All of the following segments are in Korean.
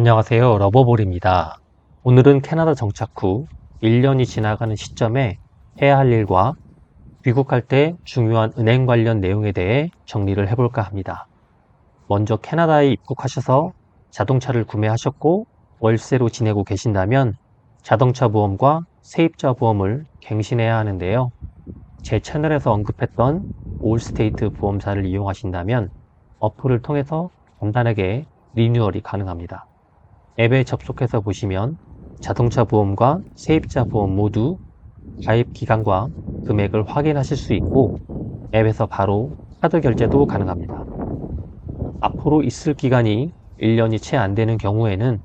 안녕하세요. 러버볼입니다. 오늘은 캐나다 정착 후 1년이 지나가는 시점에 해야 할 일과 귀국할 때 중요한 은행 관련 내용에 대해 정리를 해볼까 합니다. 먼저 캐나다에 입국하셔서 자동차를 구매하셨고 월세로 지내고 계신다면 자동차 보험과 세입자 보험을 갱신해야 하는데요. 제 채널에서 언급했던 올스테이트 보험사를 이용하신다면 어플을 통해서 간단하게 리뉴얼이 가능합니다. 앱에 접속해서 보시면 자동차 보험과 세입자 보험 모두 가입 기간과 금액을 확인하실 수 있고 앱에서 바로 카드 결제도 가능합니다. 앞으로 있을 기간이 1년이 채 안 되는 경우에는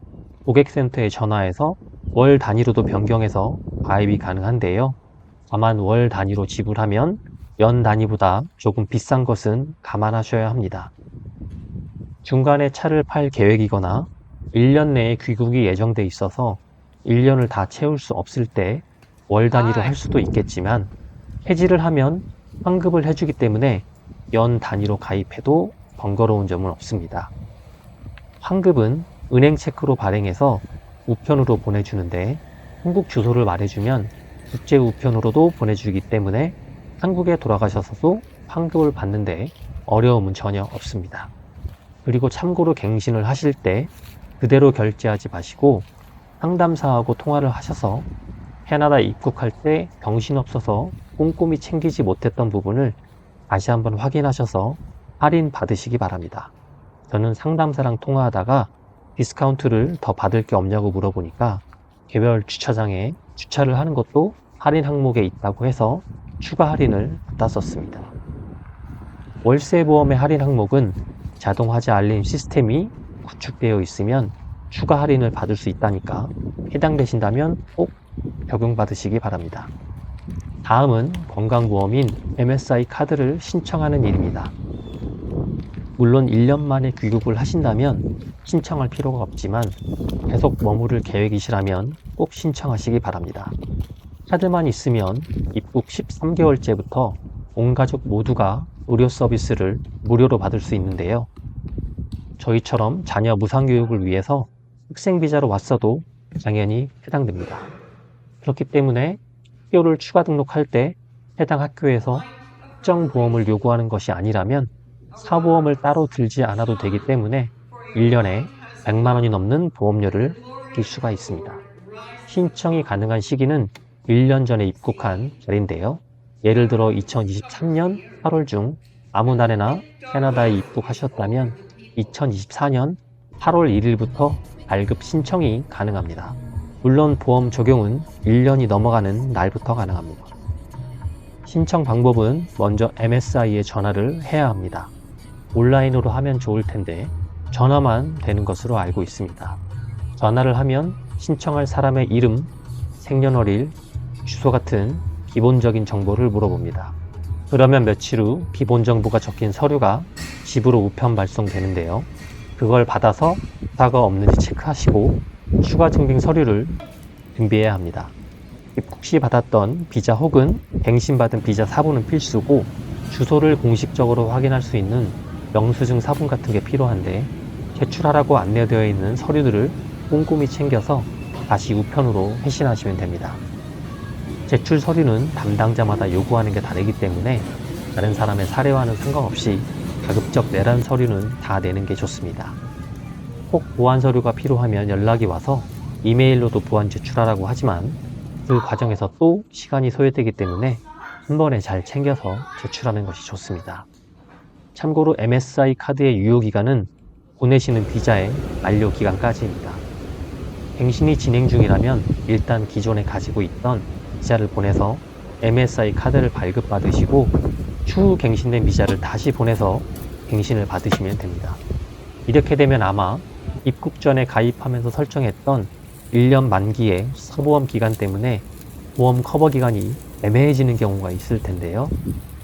고객센터에 전화해서 월 단위로도 변경해서 가입이 가능한데요. 다만 월 단위로 지불하면 연 단위보다 조금 비싼 것은 감안하셔야 합니다. 중간에 차를 팔 계획이거나 1년 내에 귀국이 예정돼 있어서 1년을 다 채울 수 없을 때 월 단위로 할 수도 있겠지만 해지를 하면 환급을 해주기 때문에 연 단위로 가입해도 번거로운 점은 없습니다. 환급은 은행 체크로 발행해서 우편으로 보내주는데 한국 주소를 말해주면 국제 우편으로도 보내주기 때문에 한국에 돌아가셔서도 환급을 받는데 어려움은 전혀 없습니다. 그리고 참고로 갱신을 하실 때 그대로 결제하지 마시고 상담사하고 통화를 하셔서 캐나다 입국할 때 정신없어서 꼼꼼히 챙기지 못했던 부분을 다시 한번 확인하셔서 할인 받으시기 바랍니다. 저는 상담사랑 통화하다가 디스카운트를 더 받을 게 없냐고 물어보니까 개별 주차장에 주차를 하는 것도 할인 항목에 있다고 해서 추가 할인을 받았었습니다. 월세 보험의 할인 항목은 자동 화재 알림 시스템이 구축되어 있으면 추가 할인을 받을 수 있다니까 해당되신다면 꼭 적용받으시기 바랍니다. 다음은 건강보험인 MSI 카드를 신청하는 일입니다. 물론 1년 만에 귀국을 하신다면 신청할 필요가 없지만 계속 머무를 계획이시라면 꼭 신청하시기 바랍니다. 카드만 있으면 입국 13개월째부터 온 가족 모두가 의료 서비스를 무료로 받을 수 있는데요. 저희처럼 자녀 무상교육을 위해서 학생 비자로 왔어도 당연히 해당됩니다. 그렇기 때문에 학교를 추가 등록할 때 해당 학교에서 특정 보험을 요구하는 것이 아니라면 사보험을 따로 들지 않아도 되기 때문에 1년에 100만 원이 넘는 보험료를 낄 수가 있습니다. 신청이 가능한 시기는 1년 전에 입국한 자리인데요. 예를 들어 2023년 8월 중 아무 날에나 캐나다에 입국하셨다면 2024년 8월 1일부터 발급 신청이 가능합니다. 물론 보험 적용은 1년이 넘어가는 날부터 가능합니다. 신청 방법은 먼저 MSI에 전화를 해야 합니다. 온라인으로 하면 좋을 텐데 전화만 되는 것으로 알고 있습니다. 전화를 하면 신청할 사람의 이름, 생년월일, 주소 같은 기본적인 정보를 물어봅니다. 그러면 며칠 후 기본 정보가 적힌 서류가 집으로 우편 발송되는데요. 그걸 받아서 부사가 없는지 체크하시고 추가 증빙 서류를 준비해야 합니다. 입국 시 받았던 비자 혹은 갱신받은 비자 사본은 필수고 주소를 공식적으로 확인할 수 있는 영수증 사본 같은 게 필요한데 제출하라고 안내되어 있는 서류들을 꼼꼼히 챙겨서 다시 우편으로 회신하시면 됩니다. 제출 서류는 담당자마다 요구하는 게 다르기 때문에 다른 사람의 사례와는 상관없이 가급적 내란 서류는 다 내는 게 좋습니다. 꼭 보완 서류가 필요하면 연락이 와서 이메일로도 보완 제출하라고 하지만 그 과정에서 또 시간이 소요되기 때문에 한 번에 잘 챙겨서 제출하는 것이 좋습니다. 참고로 MSI 카드의 유효기간은 보내시는 비자의 만료 기간까지입니다. 갱신이 진행 중이라면 일단 기존에 가지고 있던 비자를 보내서 MSI 카드를 발급받으시고 추후 갱신된 비자를 다시 보내서 갱신을 받으시면 됩니다. 이렇게 되면 아마 입국 전에 가입하면서 설정했던 1년 만기의 사보험 기간 때문에 보험 커버 기간이 애매해지는 경우가 있을 텐데요.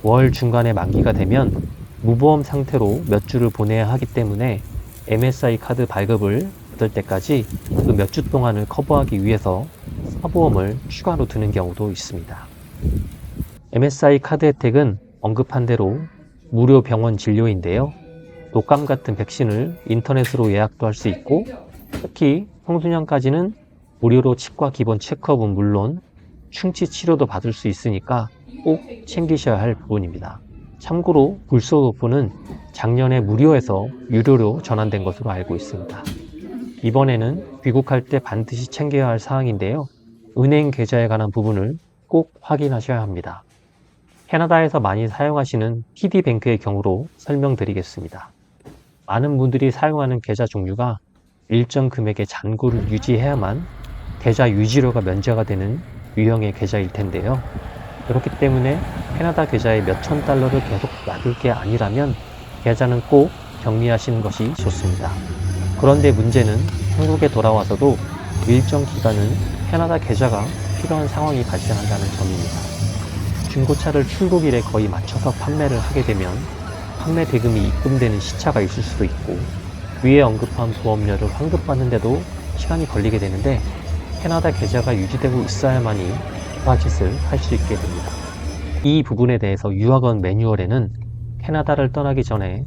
월 중간에 만기가 되면 무보험 상태로 몇 주를 보내야 하기 때문에 MSI 카드 발급을 받을 때까지 그 몇 주 동안을 커버하기 위해서 사보험을 추가로 드는 경우도 있습니다. MSI 카드 혜택은 언급한 대로 무료 병원 진료인데요. 독감 같은 백신을 인터넷으로 예약도 할 수 있고 특히 청소년까지는 무료로 치과 기본 체크업은 물론 충치 치료도 받을 수 있으니까 꼭 챙기셔야 할 부분입니다. 참고로 불소도포는 작년에 무료에서 유료로 전환된 것으로 알고 있습니다. 이번에는 귀국할 때 반드시 챙겨야 할 사항인데요. 은행 계좌에 관한 부분을 꼭 확인하셔야 합니다. 캐나다에서 많이 사용하시는 TD뱅크의 경우로 설명드리겠습니다. 많은 분들이 사용하는 계좌 종류가 일정 금액의 잔고를 유지해야만 계좌 유지료가 면제가 되는 유형의 계좌일 텐데요. 그렇기 때문에 캐나다 계좌에 몇천 달러를 계속 놔둘 게 아니라면 계좌는 꼭 정리하시는 것이 좋습니다. 그런데 문제는 한국에 돌아와서도 일정 기간은 캐나다 계좌가 필요한 상황이 발생한다는 점입니다. 중고차를 출고일에 거의 맞춰서 판매를 하게 되면 판매 대금이 입금되는 시차가 있을 수도 있고 위에 언급한 보험료를 환급받는데도 시간이 걸리게 되는데 캐나다 계좌가 유지되고 있어야만이 바짓을 할 수 있게 됩니다. 이 부분에 대해서 유학원 매뉴얼에는 캐나다를 떠나기 전에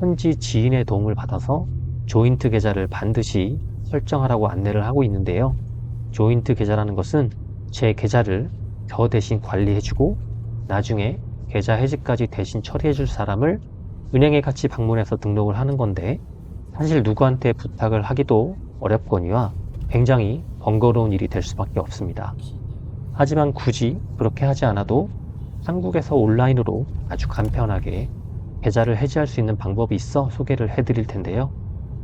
현지 지인의 도움을 받아서 조인트 계좌를 반드시 설정하라고 안내를 하고 있는데요. 조인트 계좌라는 것은 제 계좌를 저 대신 관리해주고 나중에 계좌 해지까지 대신 처리해줄 사람을 은행에 같이 방문해서 등록을 하는 건데 사실 누구한테 부탁을 하기도 어렵거니와 굉장히 번거로운 일이 될 수밖에 없습니다. 하지만 굳이 그렇게 하지 않아도 한국에서 온라인으로 아주 간편하게 계좌를 해지할 수 있는 방법이 있어 소개를 해드릴 텐데요.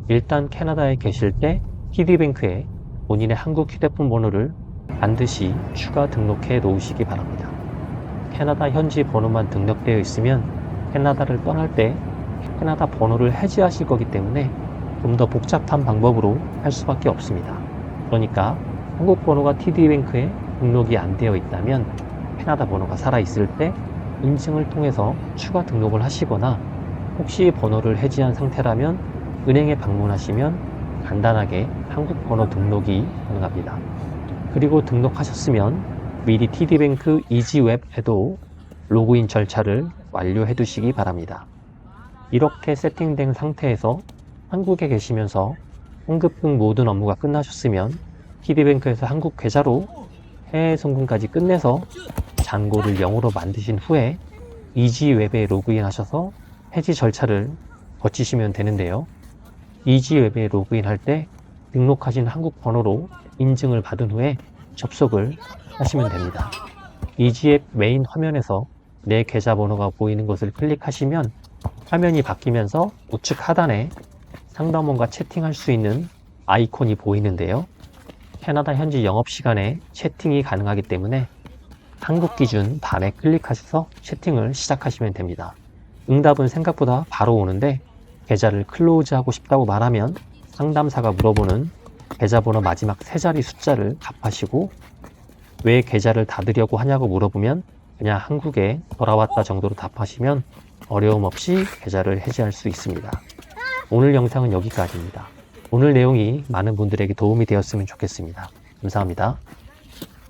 일단 캐나다에 계실 때 TD뱅크에 본인의 한국 휴대폰 번호를 반드시 추가 등록해 놓으시기 바랍니다. 캐나다 현지 번호만 등록되어 있으면 캐나다를 떠날 때 캐나다 번호를 해지하실 거기 때문에 좀 더 복잡한 방법으로 할 수밖에 없습니다. 그러니까 한국 번호가 TD뱅크에 등록이 안 되어 있다면 캐나다 번호가 살아있을 때 인증을 통해서 추가 등록을 하시거나 혹시 번호를 해지한 상태라면 은행에 방문하시면 간단하게 한국 번호 등록이 가능합니다. 그리고 등록하셨으면 미리 TD뱅크 이지웹에도 로그인 절차를 완료해 두시기 바랍니다. 이렇게 세팅된 상태에서 한국에 계시면서 환급 등 모든 업무가 끝나셨으면 TD뱅크에서 한국 계좌로 해외 송금까지 끝내서 잔고를 0으로 만드신 후에 이지웹에 로그인 하셔서 해지 절차를 거치시면 되는데요. 이지웹에 로그인 할 때 등록하신 한국 번호로 인증을 받은 후에 접속을 하시면 됩니다. 이지앱 메인 화면에서 내 계좌 번호가 보이는 것을 클릭하시면 화면이 바뀌면서 우측 하단에 상담원과 채팅할 수 있는 아이콘이 보이는데요. 캐나다 현지 영업시간에 채팅이 가능하기 때문에 한국 기준 밤에 클릭하셔서 채팅을 시작하시면 됩니다. 응답은 생각보다 바로 오는데 계좌를 클로즈하고 싶다고 말하면 상담사가 물어보는 계좌번호 마지막 세 자리 숫자를 답하시고 왜 계좌를 닫으려고 하냐고 물어보면 그냥 한국에 돌아왔다 정도로 답하시면 어려움 없이 계좌를 해지할 수 있습니다. 오늘 영상은 여기까지입니다. 오늘 내용이 많은 분들에게 도움이 되었으면 좋겠습니다. 감사합니다.